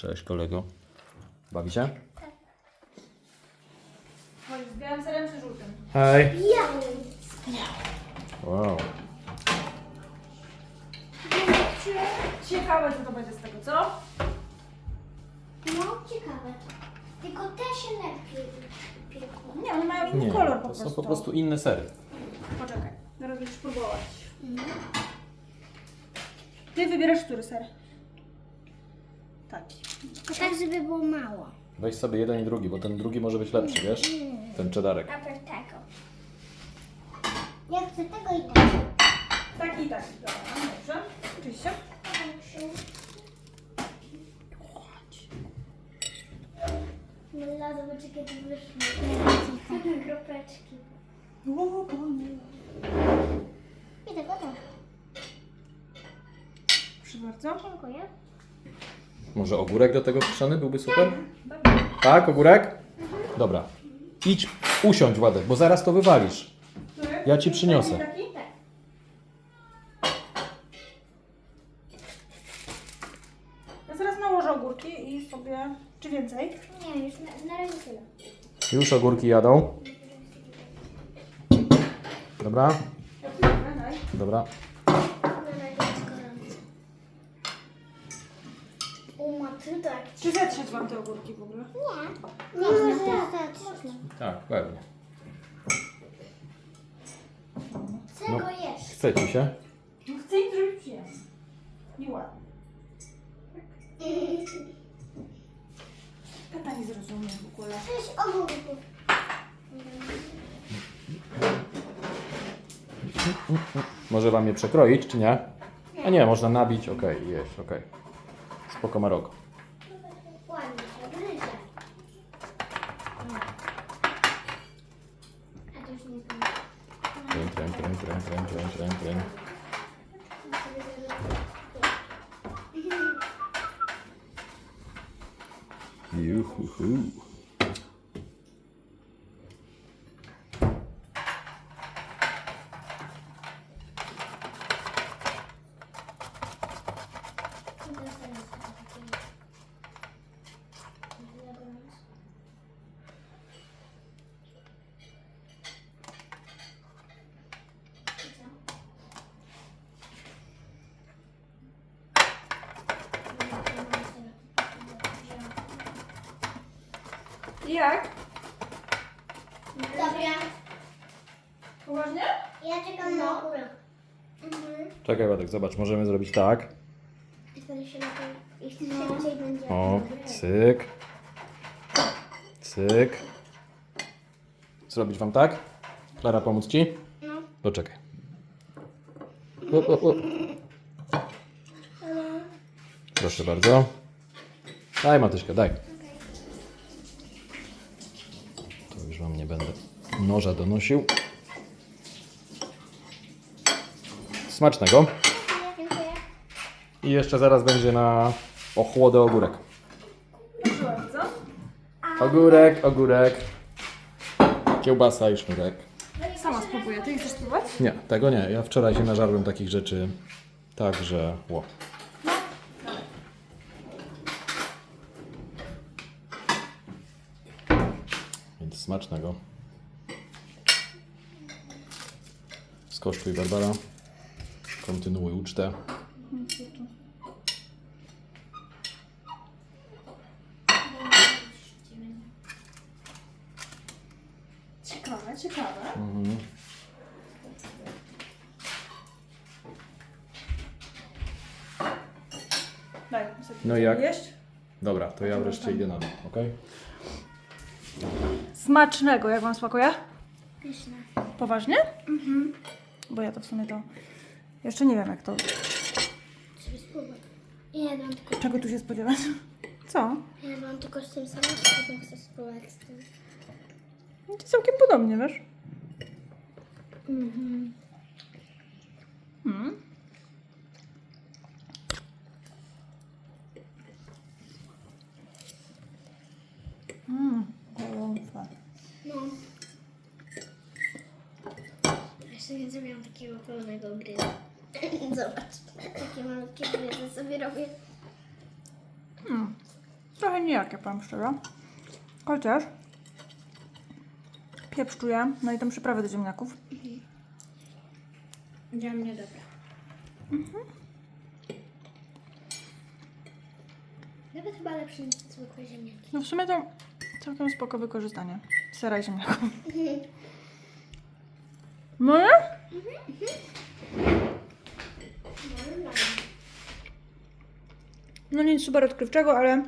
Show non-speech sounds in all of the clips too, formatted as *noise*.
Cześć kolego. Bawi się? Chodź, z białym serem czy żółtym? Hej. Biały. Wow. Ciekawe co to będzie z tego, co? No, ciekawe. Tylko te się lepiej piekło. Nie, one mają inny Nie, kolor po to prostu. są po prostu inne sery. Poczekaj, zaraz będziesz próbować. Ty wybierasz który ser? Taki. Tak, żeby było mało. Weź sobie jeden i drugi, bo ten drugi może być lepszy, wiesz? Ten cheddarek. Najpierw tego. Ja chcę tego i tego. Taki i taki. Dobra, no dobrze. Oczywiście. Mela, zobacz jakie to wyszło. Kropeczki. O, Panie. I tego też. Proszę bardzo. Dziękuję. Może ogórek do tego kiszony byłby super? Tak, ogórek? Dobra. Idź, usiądź Władek, bo zaraz to wywalisz. Ja ci przyniosę. Tak. Ja zaraz nałożę ogórki i sobie... Czy więcej? Nie, już na, na razie tyle. Już ogórki jadą. Dobra, Dobra, daj. dobra. Na razie jest gorąco. U maty tak. Czy zetrzeć wam te ogórki w ogóle? Nie. Nie można Można. Tak, pewnie. Chcę No. jeść. Chce ci się? No chcę im zrobić przyjemnie. I ładnie. Tata nie zrozumie w ogóle. Cześć ogórków. Może wam je przekroić, czy nie? A nie, można nabić, okej, jeść, okej. Spoko Maroko. Ładnie się gryzie. A to już nie znam. Treń, treń, treń, treń, treń, treń, treń. Juhuhu. Jak? Dobra, Poważnie? ja czekam na ogórek. Mhm. Czekaj Ładek, zobacz, możemy zrobić tak. I wtedy się lepiej, i wtedy szybciej będzie. O, cyk. Cyk. Zrobić wam tak? Klara, pomóc ci? No. Poczekaj. O, o, o. Proszę bardzo. Daj Matyśka, daj. Wam nie będę noża donosił. Smacznego. I jeszcze zaraz będzie na ochłodę ogórek. Ogórek, ogórek. Kiełbasa i sznurek. Sama spróbuję. Ty chcesz spróbować? Nie, tego nie. Ja wczoraj się nażarłem takich rzeczy. Także, ło. Smacznego. Skosztuj Barbara. Kontynuuj ucztę. Ciekawe, ciekawe. Mhm. Daj, sobie No i jak? jeść. Dobra, to ja wreszcie idę na dół, ok? Smacznego, jak wam smakuje? Pyszne. Poważnie? Mhm. Bo ja to w sumie to... Jeszcze nie wiem jak to... Ja tylko, Czego tu się spodziewać? Co? ja jadłam tylko z tym samym, potem chcę spróbować z tym. No to całkiem podobnie, wiesz? Mhm. Mm. Mm. No. Jeszcze nie zrobiłam takiego pełnego gryza. *clears throat* Zobacz, takie malutkie gryzy sobie robię. Mm. Trochę nijakie, powiem szczerze. Chociaż pieprz czuję, no i tam przyprawy do ziemniaków. Dla mnie dobra. Nawet chyba lepsze niż zwykłe ziemniaki. No w sumie to całkiem spoko wykorzystanie. Sera i ziemniaków. No nie? No nic super odkrywczego, ale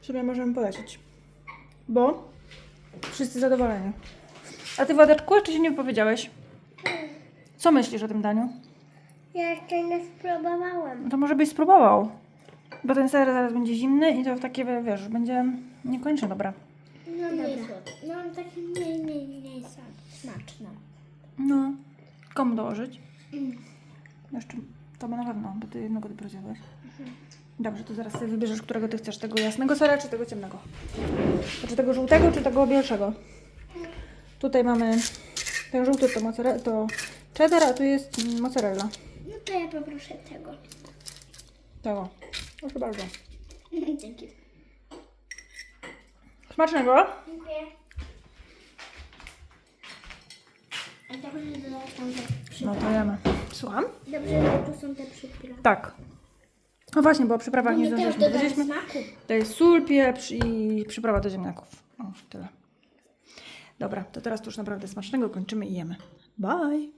w sumie możemy polecić. Bo wszyscy zadowoleni. A ty Władeczku, jeszcze się nie wypowiedziałeś. Co myślisz o tym daniu? Ja jeszcze nie spróbowałem. No to może byś spróbował. Bo ten ser zaraz będzie zimny i to takie, wiesz, będzie niekoniecznie dobre. No. No takie mniej, mniej, mniej smaczne. No. Komu dołożyć? Jeszcze to na pewno, bo ty jednego dopiero zjadłeś. Dobrze, to zaraz sobie wybierzesz, którego ty chcesz. Tego jasnego sera, czy tego ciemnego? Czy tego żółtego, czy tego bielszego? Tutaj mamy ten żółty to, mozzarella, to cheddar, a tu jest mm, mozzarella. No to ja poproszę tego. Tego. Proszę bardzo. *laughs* Dzięki. Smacznego. Dziękuję. A te No to jemy. Słucham? Dobrze, że tu są te przyprawy. Tak. No właśnie, bo o przyprawach nie zdążyliśmy. Powiedzieliśmy, to jest sól, pieprz i przyprawa do ziemniaków. O, tyle. Dobra, to teraz to już naprawdę smacznego kończymy i jemy. Bye!